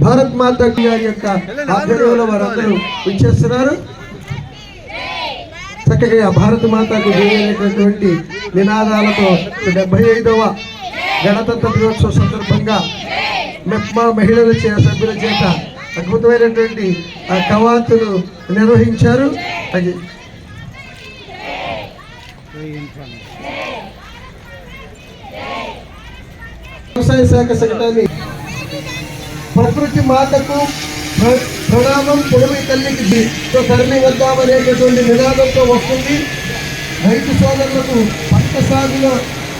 భారత్ మాత గారి యొక్క ఆధ్వర్యంలో వారందరూ విచ్చేస్తున్నారు. చక్కగా భారత మాతకు జరిగినటువంటి నినాదాలతో డెబ్బై ఐదవ గణతంత్ర దినోత్సవ సందర్భంగా మెప్మా మహిళల చే సభ్యుల చేత అద్భుతమైనటువంటి ఆ కవాతులు నిర్వహించారు. అది. వ్యవసాయ శాఖ సంఘటాన్ని ప్రకృతి మాతకు ప్ర- ప్రణామం పొడవి తల్లికి. ది- తో తరలి వద్దామనేటటువంటి నినాదంతో వస్తుంది. రైతు సోదరులకు పంట సాగులో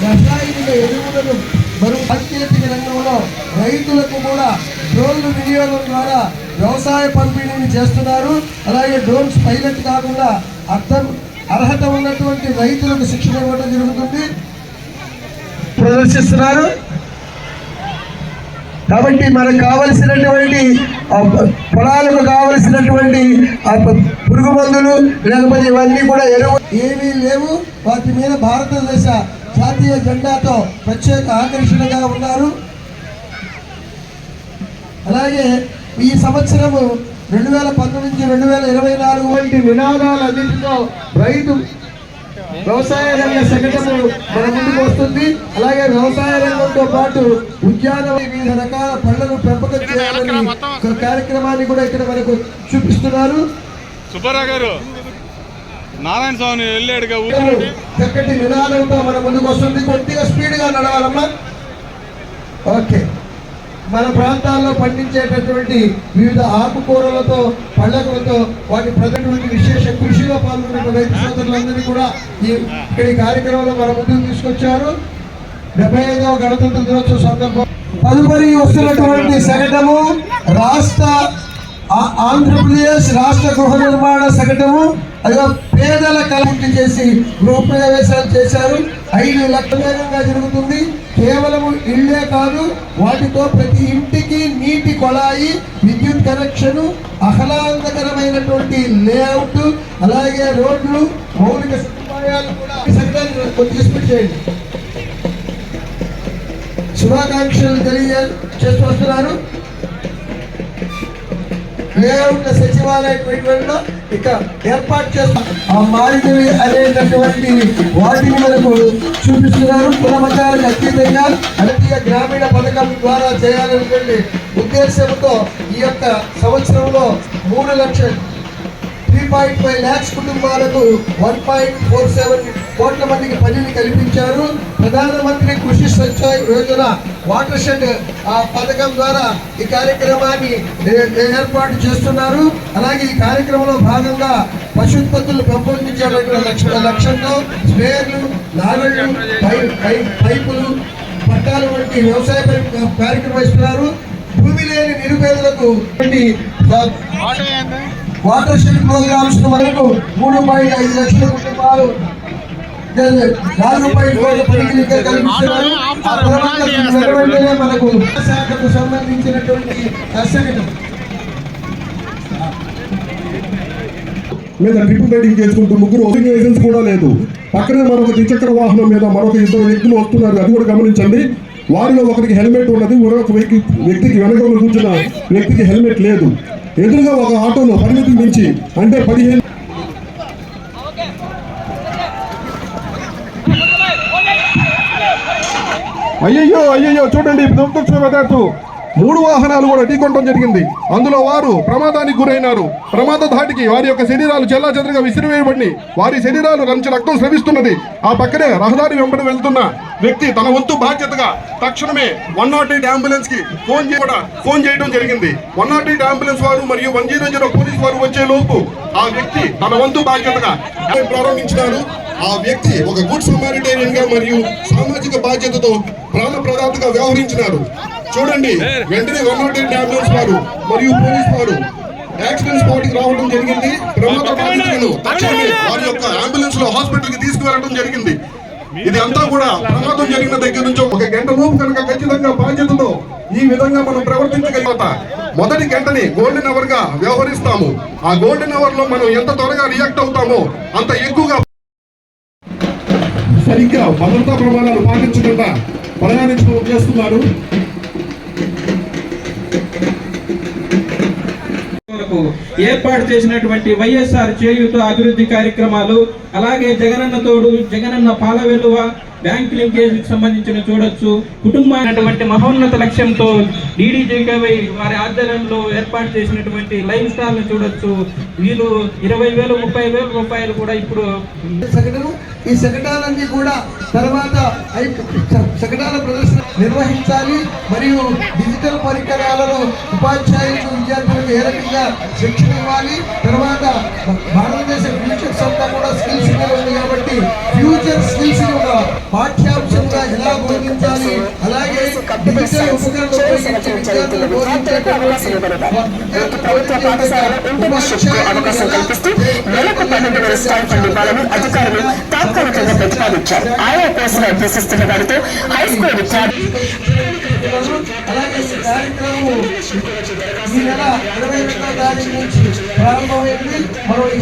రసాయనిక ఎరువులను మరో సాంకేతిక రంగంలో రైతులకు కూడా డ్రోన్లు వినియోగం ద్వారా వ్యవసాయ పంపిణీని చేస్తున్నారు. అలాగే డ్రోన్స్ పైలట్ కాకుండా అర్థం అర్హత ఉన్నటువంటి రైతులకు శిక్షణ ఇవ్వడం జరుగుతుంది. ప్రదర్శిస్తున్నారు. కాబట్టి మనకు కావలసినటువంటి పొలాలకు కావలసినటువంటి పురుగు మందులు లేకపోతే ఇవన్నీ కూడా ఎరువు ఏమీ లేవు. వాటి మీద భారతదేశ జాతీయ జెండాతో ప్రత్యేక ఆకర్షణగా ఉన్నారు. అలాగే ఈ సంవత్సరము రెండు వేల పంతొమ్మిది నుంచి రెండు వేల ఇరవై నాలుగు వంటి నినాదాలన్నింటితో రైతు వ్యవసాయ రంగ సంఘటన మన ముందుకు వస్తుంది. అలాగే వ్యవసాయ రంగంతో పాటు ఉద్యాన వివిధ రకాల పళ్ళను పెంపకం చేయాలని ఒక కార్యక్రమాన్ని కూడా ఇక్కడ మనకు చూపిస్తున్నారు. సుబ్బారావు గారు నారాయణ స్వామి వెళ్ళాడుగా ఊరు. చక్కటి నినాదంతో మన ముందుకు వస్తుంది. కొద్దిగా స్పీడ్గా నడవాలమ్మా. ఓకే. మన ప్రాంతాల్లో పండించేటటువంటి వివిధ ఆకుకూరలతో పండగలతో వాటి ప్రజటువంటి విశేష కృషిలో పాల్గొన్న రైతు సోదరులందరినీ కూడా ఈ ఇక్కడ ఈ కార్యక్రమంలో మన ముందుకు తీసుకొచ్చారు. డెబ్బై ఐదవ గణతంత్ర దినోత్సవ సందర్భం. తదుపరి వస్తున్నటువంటి శకటము రాష్ట్ర ఆంధ్రప్రదేశ్ రాష్ట్ర గృహ నిర్మాణ శకటము. అదిగో పేదల కలెక్ట్ చేసి గృహప్రవేశాలు చేశారు. ఐదు లక్షల వేగంగా జరుగుతుంది. కేవలం ఇళ్ళే కాదు వాటితో ప్రతి ఇంటికి నీటి కొళాయి విద్యుత్ కనెక్షన్ ఆహ్లాదకరమైనటువంటి లేఅవుట్ అలాగే రోడ్లు మౌలిక సదుపాయాలు కూడా చేయండి. శుభాకాంక్షలు తెలియజేస్తూ వస్తున్నారు. లేఅవుట్ సచివాలయ ట్రీట్మెంట్లో ఇక ఏర్పాటు చేస్తున్న ఆ మారినవి అనేటటువంటి వాటిని మనకు చూపిస్తున్నారు. కులమతాలకు అతీతంగా అనతీయ గ్రామీణ పథకం ద్వారా చేయాలనేటువంటి ఉద్దేశంతో ఈ యొక్క సంవత్సరంలో మూడు లక్షలు త్రీ పాయింట్ ఫైవ్ ల్యాక్స్ కుటుంబాలకు వన్ పాయింట్ ఫోర్ సెవెన్ కోట్ల మందికి పనిని కల్పించారు. ప్రధానమంత్రి కృషి సంచాయ్ యోజన వాటర్ షెడ్ ఆ పథకం ద్వారా ఈ కార్యక్రమాన్ని ఏర్పాటు చేస్తున్నారు. అలాగే ఈ కార్యక్రమంలో భాగంగా పశుత్పత్తులు పెంపొందించేటువంటి లక్ష్య లక్ష్యంతో స్ప్రేయర్లు నాగళ్ళు పైపులు పట్టాలు వంటి వ్యవసాయ కార్యక్రమం ఇస్తున్నారు భూమి లేని నిరుపేదలకు వాటర్ షెడ్ ప్రోగ్రామ్స్ వరకు మూడు పాయింట్ ఐదు లక్షల కుటుంబాలు నాలుగు పాయింట్ మనకు శాఖకు సంబంధించినటువంటి మీద ట్రిపుల్ రైడింగ్ చేసుకుంటూ ముగ్గురు ఓటింగ్ లైసెన్స్ కూడా లేదు. పక్కనే మరొక ద్విచక్ర వాహనం మీద మరొక ఇద్దరు వ్యక్తులు వస్తున్నారు. అది కూడా గమనించండి. వారిలో ఒకరికి హెల్మెట్ ఉన్నది మరొక వ్యక్తి వ్యక్తికి వెనకంలో కూర్చున్న వ్యక్తికి హెల్మెట్ లేదు. ఎదురుగా ఒక ఆటోలో పరిమితి మించి అంటే పదిహేను అయ్యయ్యో అయ్యయ్యో చూడండి దుర్దృష్టవశాత్తు మూడు వాహనాలు కూడా ఢీకొనడం జరిగింది. అందులో వారు ప్రమాదానికి గురైనారు. ప్రమాద ధాటికి వారి యొక్క శరీరాలు చెల్లాచెదరుగా విసిరివేయబడి వారి శరీరాలు రంచి రక్తం స్రవిస్తున్నది. ఆ పక్కనే రహదారి వెంబడి వెళ్తున్న వ్యక్తి తన వంతు బాధ్యతగా తక్షణమే వన్ నాట్ ఎయిట్ అంబులెన్స్కి ఫోన్ కూడా ఫోన్ చేయడం జరిగింది. వన్ నాట్ ఎయిట్ అంబులెన్స్ వారు మరియు వన్ జీరో జీరో పోలీస్ వారు వచ్చే లోపు ఆ వ్యక్తి తన వంతు బాధ్యతగా ప్రారంభించినారు. ఆ వ్యక్తి ఒక గుడ్ సమారిటేరియన్గా మరియు సామాజిక బాధ్యతతో ప్రాణ ప్రదాతగా వ్యవహరించినారు చూడండి వెంటనే వన్ నాట్ ఎయిట్ అంబులెన్స్ వారు మరియు పోలీస్ వారు యాక్సిడెంట్ స్పాట్కి రావడం జరిగింది. ప్రమాద బాధితులను తక్షణమే వారి యొక్క అంబులెన్స్లో హాస్పిటల్కి తీసుకువెళ్ళడం జరిగింది. ఇది అంతా కూడా ప్రమాదం జరిగిన దగ్గర నుంచి ఒక గంట లోపు కనుక ఖచ్చితంగా బాధ్యతతో ఈ విధంగా మనం ప్రవర్తించగలిగిన మొదటి గంటని గోల్డెన్ అవర్గా వ్యవహరిస్తాము. ఆ గోల్డెన్ అవర్లో మనం ఎంత త్వరగా రియాక్ట్ అవుతామో అంత ఎక్కువగా సరిగ్గా భద్రతా ప్రమాణాలు పాటించకుండా ప్రయాణించడం చేస్తున్నారు. ఏర్పాటు చేసినటువంటి వైఎస్ఆర్ చేయూత అభివృద్ధి కార్యక్రమాలు అలాగే జగనన్న తోడు జగనన్న పాల వెలువ బ్యాంక్ లింకేజ్ సంబంధించిన చూడొచ్చు. కుటుంబానికి మహోన్నత లక్ష్యంతో డీడీజేకేవై వారి ఆధ్వర్యంలో ఏర్పాటు చేసినటువంటి లైఫ్ స్టాల్ను చూడొచ్చు. వీళ్ళు ఇరవై వేలు ముప్పై వేల రూపాయలు కూడా ఇప్పుడు ఈ శకటాలన్నీ కూడా తర్వాత శకటాల ప్రదర్శన నిర్వహించాలి. మరియు డిజిటల్ పరికరాలను ఉపాధ్యాయులకు విద్యార్థులకు ఏ రకంగా శిక్షణ ఇవ్వాలి? తర్వాత భారతదేశ ఫ్యూచర్స్ అంతా కూడా స్కిల్స్ ఉంది కాబట్టి ఫ్యూచర్ స్కిల్స్ ఒక పాఠ్యాంశంగా ఎలా బోధించాలి? అలాగే విద్యార్థులు బోధించేటటువంటి ఏపీ ప్రభుత్వ పాఠశాలలో ఇంటర్న్షిప్కు అవకాశం కల్పిస్తూ నెలకు పన్నెండు వేల స్టైఫండ్ ఇవ్వాలని అధికారులు తాత్కాలికంగా ప్రతిపాదించారు. ఆయా కోర్సులు అభ్యసిస్తున్న వారితో హై స్కూల్ విద్యార్థులు అలాగే ఈ కార్యక్రమం ఈ నెల ఇరవై రెండవ తారీఖు నుంచి ప్రారంభమైంది మనం ఈ